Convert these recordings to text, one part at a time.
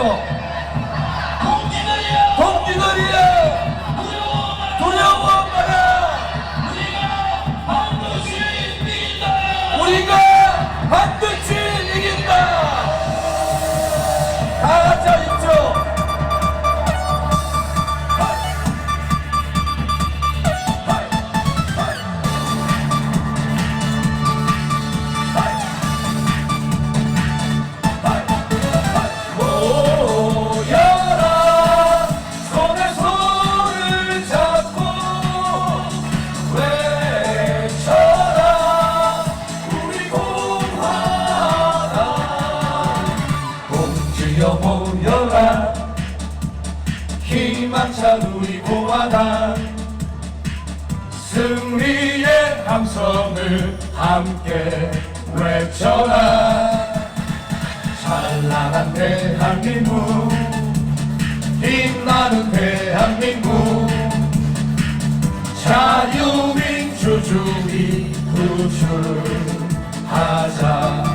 일어나 함성을 함께 외쳐라. 찬란한 대한민국 빛나는 대한민국. 자유민주주의 구출하자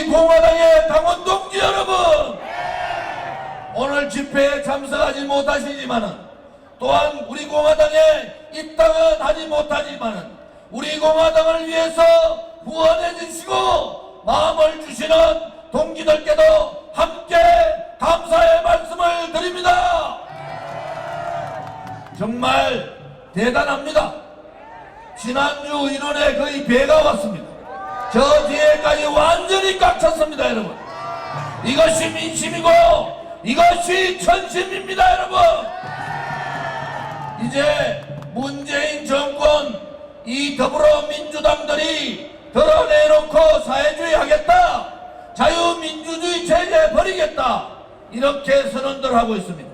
우리 공화당의 당원 동지 여러분 오늘 집회에 참석하지 못하시지만은 또한 우리 공화당에 입당은 하지 못하지만은 우리 공화당을 위해서 후원해 주시고 마음을 주시는 동지들께도 함께 감사의 말씀을 드립니다. 정말 대단합니다. 지난주 인원에 거의 배가 왔습니다. 저 뒤에까지 완전히 꽉 찼습니다, 여러분. 이것이 민심이고 이것이 천심입니다, 여러분. 이제 문재인 정권 이 더불어민주당들이 드러내놓고 사회주의 하겠다, 자유민주주의 체제 버리겠다 이렇게 선언들 하고 있습니다.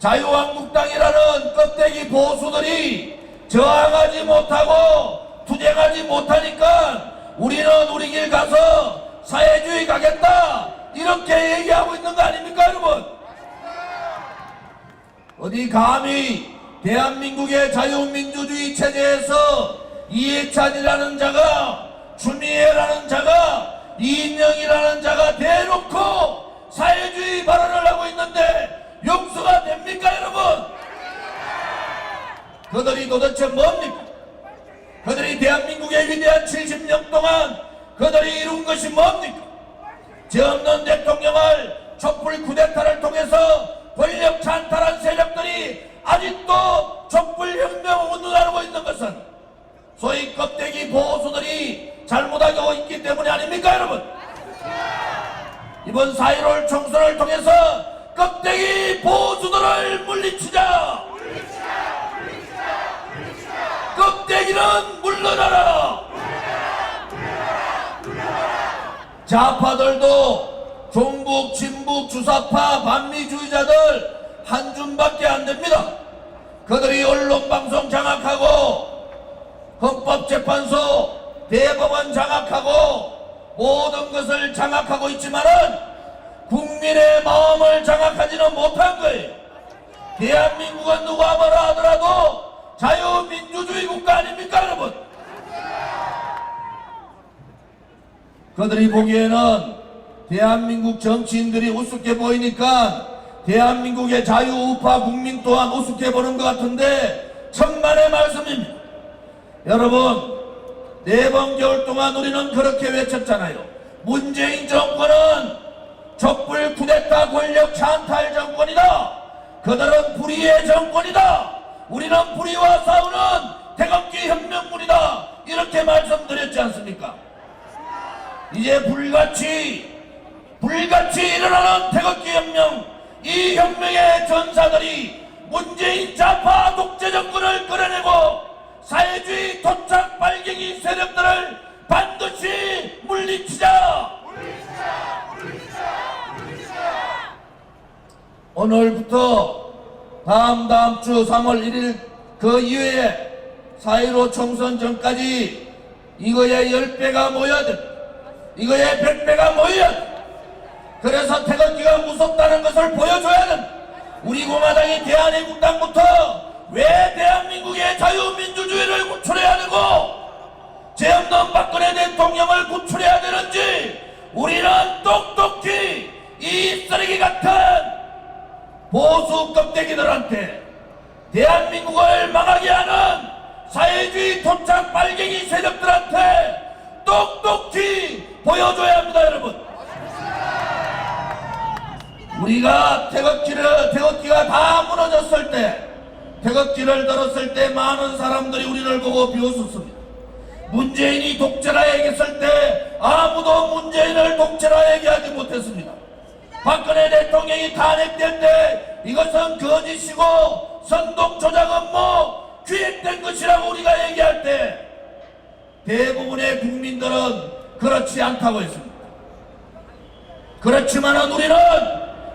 자유한국당이라는 껍데기 보수들이 저항하지 못하고 투쟁하지 못하니까 우리는 우리 길 가서 사회주의 가겠다. 이렇게 얘기하고 있는 거 아닙니까 여러분? 어디 감히 대한민국의 자유민주주의 체제에서 이해찬이라는 자가 추미애라는 자가 이인영이라는 자가 대놓고 사회주의 발언을 하고 있는데 용서가 됩니까 여러분? 그들이 도대체 뭡니까 그들이 대한민국의 위대한 70년 동안 그들이 이룬 것이 뭡니까? 죄 없는 대통령을 촛불 쿠데타를 통해서 권력 찬탈한 세력들이 아직도 촛불 혁명을 운운하고 있는 것은 소위 껍데기 보수들이 잘못하고 있기 때문이 아닙니까 여러분? 이번 4.15 총선을 통해서 껍데기 보수들을 물리치자 껍데기는 물러나라 좌파들도 종북, 진북, 주사파, 반미주의자들 한 줌밖에 안 됩니다. 그들이 언론방송 장악하고 헌법재판소 대법원 장악하고 모든 것을 장악하고 있지만은 국민의 마음을 장악하지는 못한 거예요. 대한민국은 누가 뭐라 하더라도 자유민주주의 국가 아닙니까 여러분? 그들이 보기에는 대한민국 정치인들이 우습게 보이니까 대한민국의 자유우파 국민 또한 우습게 보는 것 같은데 천만의 말씀입니다. 여러분 네 번 겨울 동안 우리는 그렇게 외쳤잖아요. 문재인 정권은 촛불 쿠데타 권력 찬탈 정권이다. 그들은 불의의 정권이다. 우리는 불의와 싸우는 태극기 혁명군이다. 이렇게 말씀드렸지 않습니까? 이제 불같이 불같이 일어나는 태극기 혁명 이 혁명의 전사들이 문재인 좌파 독재 정권을 끌어내고 사회주의 토착 발갱이 세력들을 반드시 물리치자 오늘부터 다음 다음 주 3월 1일 그 이후에 4.15 총선 전까지 이거의 10배가 모여야 됩니다. 이거의 100배가 모여야 돼. 그래서 태극기가 무섭다는 것을 보여줘야 됩니다. 우리 공화당이 대한애국당부터 왜 대한민국의 자유민주주의를 구출해야 되고 죄 없는 박근혜 대통령을 구출해야 되는지 우리는 똑똑히 이 쓰레기 같은 보수 껍데기들한테 대한민국을 망하게 하는 사회주의 토착 빨갱이 세력들한테 똑똑히 보여줘야 합니다 여러분. 우리가 태극기를 태극기가 다 무너졌을 때 태극기를 들었을 때 많은 사람들이 우리를 보고 비웃었습니다. 문재인이 독재라 얘기했을 때 아무도 문재인을 독재라 얘기하지 못했습니다 박근혜 대통령이 탄핵될 때 이것은 거짓이고 선동 조작 업무 기획된 것이라고 우리가 얘기할 때 대부분의 국민들은 그렇지 않다고 했습니다. 그렇지만은 우리는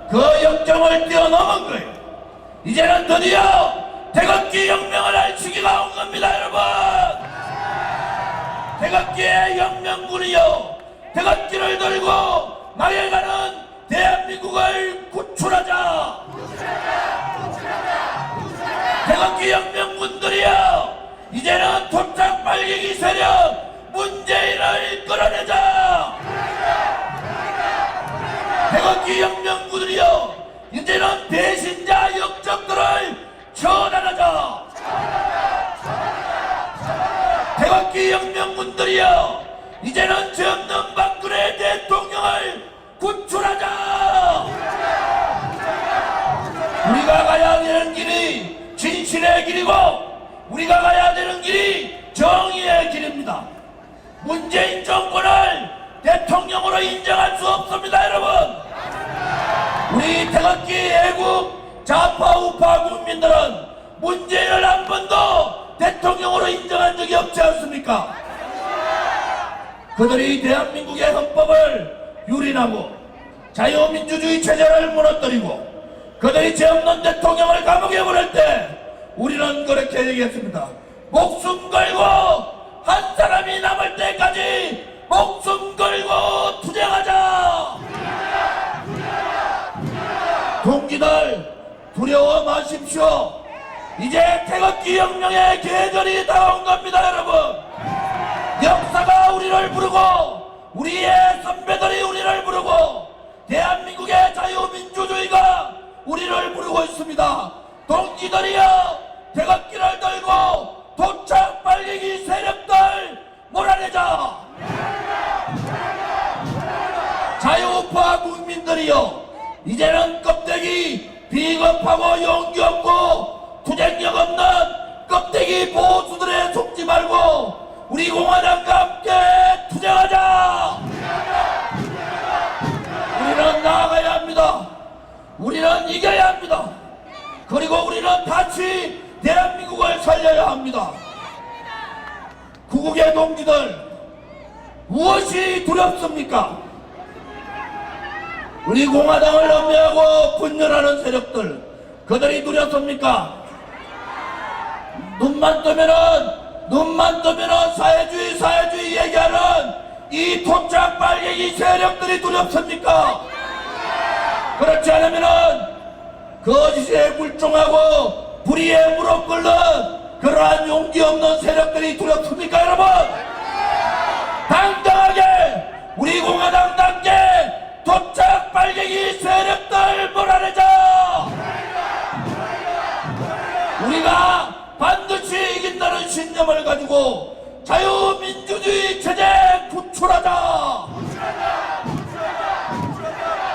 그 역경을 뛰어넘은 거예요. 이제는 드디어 태극기 혁명을 할 시기가 온 겁니다, 여러분. 태극기의 혁명군이요. 태극기를 들고 망해가는 대한민국을 구출하자. 태극기 혁명군들이여 이제는 토착 빨갱이 세력 문재인을 끌어내자. 태극기 혁명군들이여 이제는 배신자 역적들을 처단하자. 태극기 혁명군들이여 이제는 죄 없는 박근혜 대통령을 구출하자. 진실의 길이고 우리가 가야 되는 길이 정의의 길입니다. 문재인 정권을 대통령으로 인정할 수 없습니다, 여러분. 우리 태극기 애국 좌파 우파 국민들은 문재인을 한 번도 대통령으로 인정한 적이 없지 않습니까? 그들이 대한민국의 헌법을 유린하고 자유민주주의 체제를 무너뜨리고 그들이 죄 없는 대통령을 감옥에 보낼 때 우리는 그렇게 얘기했습니다. 목숨 걸고 한 사람이 남을 때까지 목숨 걸고 투쟁하자. 동기들 두려워 마십시오. 이제 태극기 혁명의 계절이 다가온 겁니다, 여러분. 역사가 우리를 부르고 우리의 선배들이 우리를 부르고 대한민국의 자유민주주의가 우리를 부르고 있습니다. 태극기를 들고 도착 빨리기 세력들 몰아내자. 자유우파 국민들이여 이제는 껍데기 비겁하고 용기 없고 투쟁력 없는 껍데기 보수들에 속지 말고 우리 공화당과 함께 투쟁하자. 우리는 나아가야 합니다. 우리는 이겨야 합니다. 그리고 우리는 다시 대한민국 을 살려야 합니다 구국의 동지들 무엇이 두렵습니까? 우리 공화당을 엄매하고 분열하는 세력들 그들이 두렵습니까? 눈만 뜨면은 눈만 뜨면 사회주의 사회주의 얘기하는 이 토착 빨갱이 세력들이 두렵습니까? 그렇지 않으면은 거짓에 굴종하고 불의에 무릎 꿇는 그러한 용기 없는 세력들이 두렵습니까 여러분? 당당하게 우리 공화당답게 도착 빨갱이 세력들 몰아내자 우리가 반드시 이긴다는 신념을 가지고 자유민주주의 체제 구출하자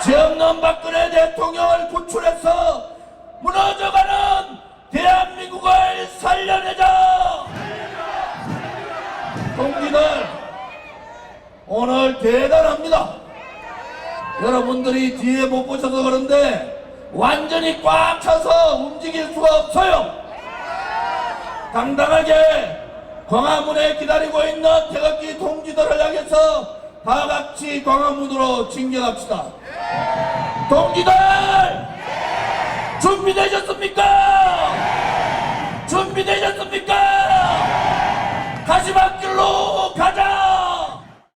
죄 없는 박근혜 대통령을 구출해서 무너져가는 대한민국을 살려내자! 동지들 오늘 대단합니다. 여러분들이 뒤에 못 보셔서 그런데 완전히 꽉 차서 움직일 수가 없어요. 당당하게 광화문에 기다리고 있는 태극기 동지들을 향해서 다 같이 광화문으로 진격합시다. 동지들 준비되셨습니까? 준비되셨습니까? 가시밭길로 가자!